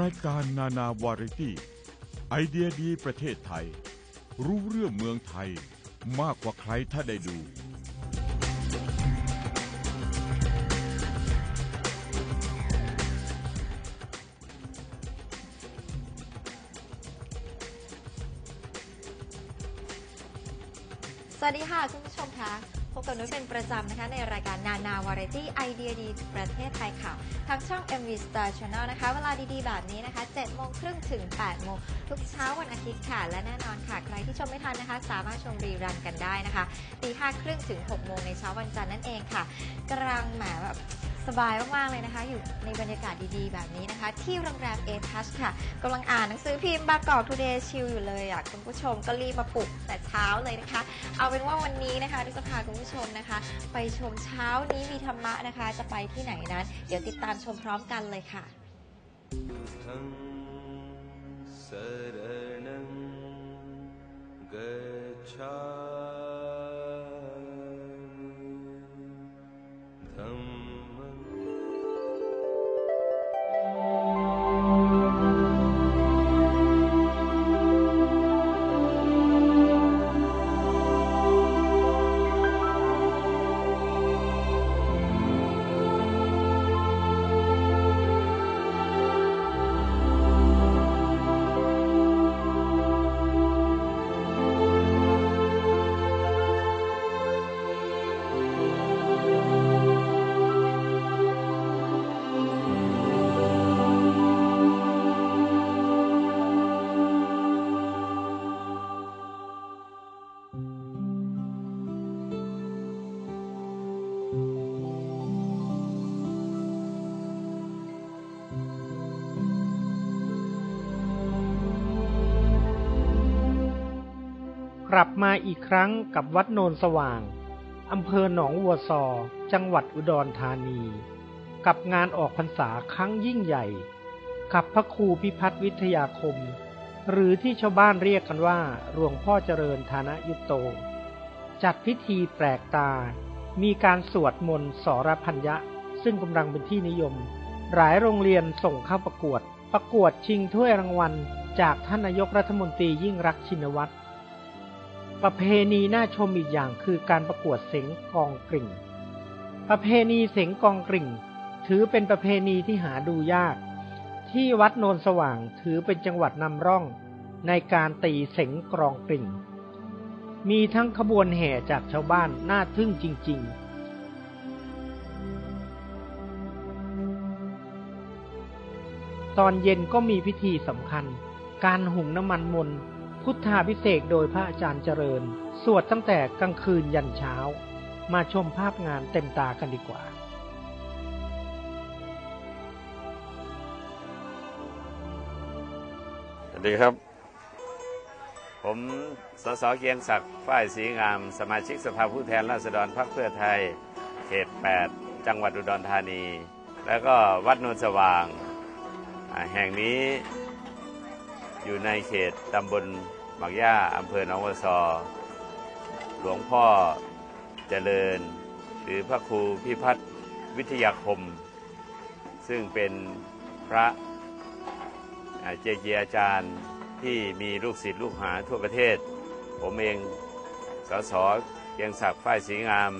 รายการนานาวาไรตี้ ไอเดียดีประเทศไทย รู้เรื่องเมืองไทยมากกว่าใครถ้าได้ดู สวัสดีค่ะ คุณผู้ชมคะพบกับนุ้ยเป็นประจำนะคะ ในรายการนานาวาไรตี้ไอเดียดีประเทศไทยค่ะ ทางช่อง MV Star Channel นะคะ เวลาดีๆ แบบนี้นะคะ7โมงครึ่งถึง8โมงทุกเช้าวันอาทิตย์ค่ะ และแน่นอนค่ะ ใครที่ชมไม่ทันนะคะ สามารถชมรีรันกันได้นะคะตีห้าครึ่งถึง6โมงในเช้าวันจันทร์นั่นเองค่ะกำลังแหมแบบ สบายมาก ๆ เลยนะคะ อยู่ในบรรยากาศดี ๆ แบบนี้นะคะ ที่โรงแรมเอทัชค่ะกำลังอ่านหนังสือพิมพ์บางกอกทูเดย์ชิลอยู่เลยอ่ะคุณผู้ชมก็รีบมาปลุกแต่เช้าเลยนะคะ เอาเป็นว่าวันนี้นะคะที่จะพาคุณผู้ชมนะคะ ไปชมเช้านี้มีธรรมะนะคะ จะไปที่ไหนนั้น เดี๋ยวติดตามชมพร้อมกันเลยค่ะ बुद्धं शरणं गच्छामि กลับมาอีกครั้งกับวัดโนนสว่างอำเภอหนองวัวซอ จังหวัดอุดรธานี กับงานออกพรรษาครั้งยิ่งใหญ่ กับพระครูพิพัฒน์วิทยาคม หรือที่ชาวบ้านเรียกกันว่าหลวงพ่อเจริญธานยุตโต จัดพิธีแปลกตา มีการสวดมนต์สรพัญญะ ซึ่งกำลังเป็นที่นิยม หลายโรงเรียนส่งเข้าประกวด ประกวดชิงถ้วยรางวัล จากท่านนายกรัฐมนตรียิ่งรักชินวัตร ประเพณีน่าชมอีกอย่างคือการประกวดเสงกองกริ่ง ประเพณีเสงกองกริ่ง ถือเป็นประเพณีที่หาดูยาก ที่วัดโนนสว่างถือเป็นจังหวัดนำร่องในการตีเสงกรองกริ่ง มีทั้งขบวนแห่จากชาวบ้านน่าทึ่งจริง ๆตอนเย็นก็มีพิธีสำคัญ การหุงน้ำมันมนต์ พุทธาพิเศษโดยพระอาจารย์เจริญ สวดตั้งแต่กลางคืนยันเช้า มาชมภาพงานเต็มตากันดีกว่าสวัสดีครับ ผมสสเกียงศักดิ์ฝ้ายศรีงาม สมาชิกสภาผู้แทนราษฎรพรรคเพื่อไทย เขต 8 จังหวัดอุดรธานี แล้วก็วัดโนนสว่าง แห่งนี้อยู่ในเขตตำบล หมักย่าอำเภอหนองวัวซอ หลวงพ่อเจริญ หรือพระครูพิพัฒน์วิทยาคม ซึ่งเป็นพระอ่าเจเจอาจารย์ที่มีลูกศิษย์ลูกหาทั่วประเทศ ผมเองสสเกียงศักดิ์ฝ้ายศรีงาม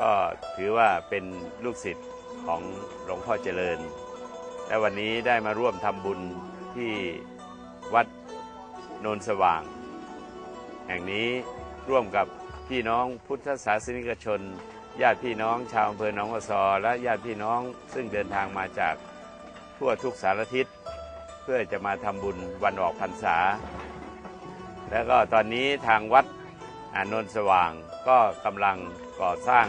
ก็ถือว่าเป็นลูกศิษย์ของหลวงพ่อเจริญ และวันนี้ได้มาร่วมทำบุญที่วัด โนนสว่าง แห่งนี้ร่วมกับพี่น้องพุทธศาสนิกชน ญาติพี่น้องชาวอำเภอหนองวัวซอและญาติพี่น้องซึ่งเดินทางมาจากทั่วทุกสารทิศ เพื่อจะมาทำบุญวันออกพรรษา แล้วก็ตอนนี้ทางวัดอานนสว่างก็กำลังก่อสร้าง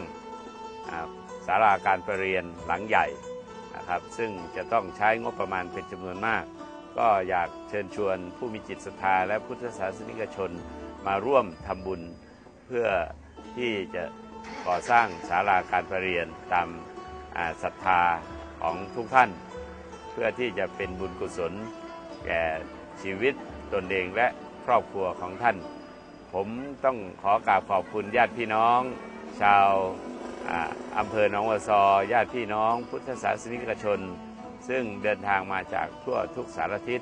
อ่าศาลาการประเรียนหลังใหญ่นะครับ ซึ่งจะต้องใช้งบประมาณเป็นจำนวนมาก ก็อยากเชิญชวนผู้มีจิตศรัทธาและพุทธศาสนิกชนมาร่วมทำบุญเพื่อที่จะก่อสร้างศาลาการประเรียนตามศรัทธาของทุกท่าน เพื่อที่จะเป็นบุญกุศล แก่ชีวิตตนเองและครอบครัวของท่าน ผมต้องขอกราบขอบคุณญาติพี่น้อง ชาวอ่าอำเภอหนองวัวซอญาติพี่น้อง พุทธศาสนิกชน ซึ่งเดินทางมาจากทั่วทุกสารทิศ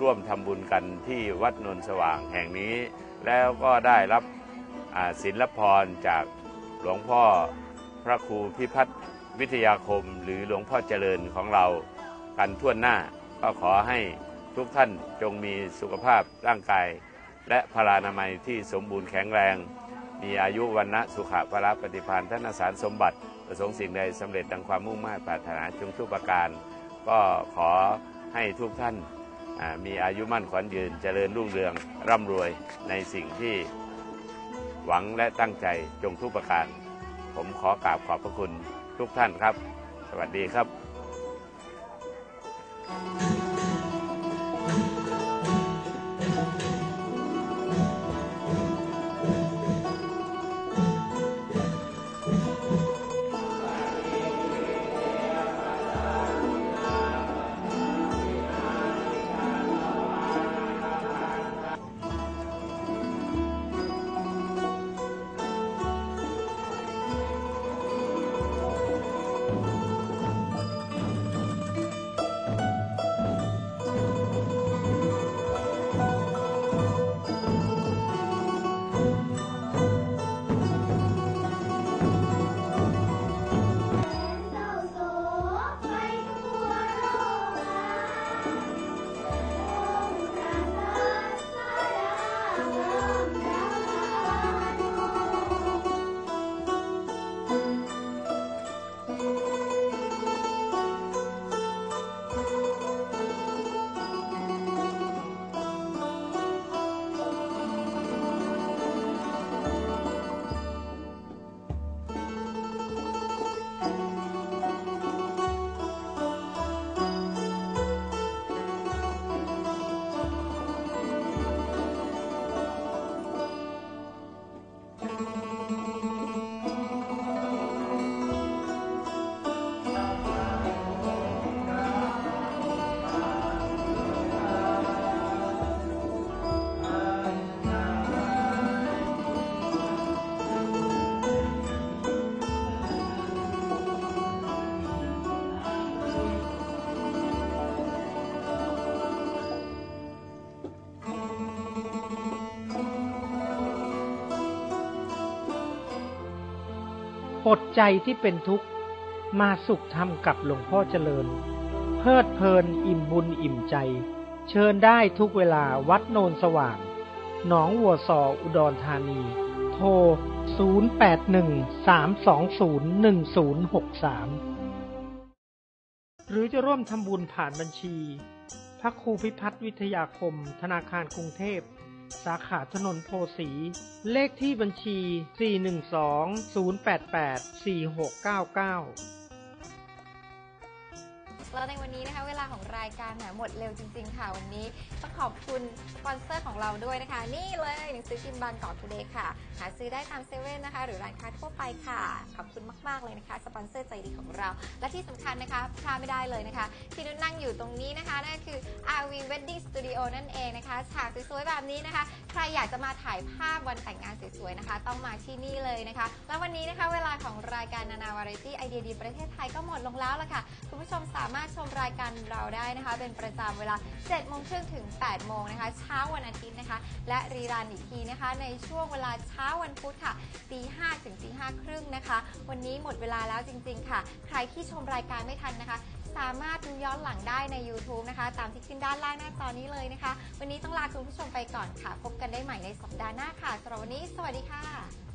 ร่วมทำบุญกันที่วัดนนสว่างแห่งนี้ แล้วก็ได้รับศิลปพรจากหลวงพ่อพระครูพิพัฒน์วิทยาคม หรือหลวงพ่อเจริญของเรากันทั่วหน้า ก็ขอให้ทุกท่านจงมีสุขภาพร่างกาย และพลานามัยที่สมบูรณ์แข็งแรง มีอายุวันนะสุขะพละปฏิภาณธนสารสมบัติ ประสงค์สิ่งใดสำเร็จดังความมุ่งมั่นปรารถนาจงทุกประการ ก็ขอให้ทุกท่านมีอายุมั่นขวัญยืนเจริญรุ่งเรืองร่ำรวยในสิ่งที่หวังและตั้งใจจงทุกประการ ผมขอกราบขอบพระคุณทุกท่านครับ สวัสดีครับ ดใจที่เป็นทุกข์ มาสุขธรรมกับหลวงพ่อเจริญ เพลิดเพลินอิ่มบุญอิ่มใจ เชิญได้ทุกเวลาวัดโนนสว่าง หนองวัวซออุดรธานี โทร 0813201063 หรือจะร่วมทำบุญผ่านบัญชี พระครูพิพัฒน์วิทยาคม ธนาคารกรุงเทพ สาขาถนนโพสี เลขที่บัญชี 412-088-4699 แล้วในวันนี้นะคะ เวลาของรายการแหมหมดเร็วจริง ๆ ค่ะ วันนี้ต้องขอบคุณสปอนเซอร์ของเราด้วยนะคะ นี่เลยหนังสือพิมพ์บางกอกทูเดย์ค่ะ หาซื้อได้ตามเซเว่นนะคะ หรือร้านค้าทั่วไปค่ะ ขอบคุณมากๆเลยนะคะ สปอนเซอร์ใจดีของเรา และที่สำคัญนะคะพลาดไม่ได้เลยนะคะ ที่นุชนั่งอยู่ตรงนี้นะคะนั่นคือ RV Wedding Studio นั่นเองนะคะฉากสวยๆแบบนี้นะคะ ใครอยากจะมาถ่ายภาพวันแต่งงานสวยๆนะคะ ต้องมาที่นี่เลยนะคะ แล้ววันนี้นะคะ เวลาของรายการนานาวาไรตี้ไอเดียดีประเทศไทยก็หมดลงแล้วละค่ะคุณผู้ชมสามารถชมรายการเราได้นะคะ เป็นประจำเวลา 7 โมงครึ่งถึง 8 โมงนะคะ เช้าวันอาทิตย์นะคะ และรีรันอีกทีนะคะ ในช่วงเวลาเช้าวันพุธค่ะตี5ถึงตี5ครึ่งนะคะ วันนี้หมดเวลาแล้วจริง ๆ ค่ะ ใครที่ชมรายการไม่ทันนะคะ สามารถดูย้อนหลังได้ใน YouTube นะคะ ตามที่ขึ้นด้านล่างหน้าจอนี้เลยนะคะ วันนี้ต้องลาคุณผู้ชมไปก่อนค่ะ พบกันได้ใหม่ในสัปดาห์หน้าค่ะสำหรับวันนี้ สวัสดีค่ะ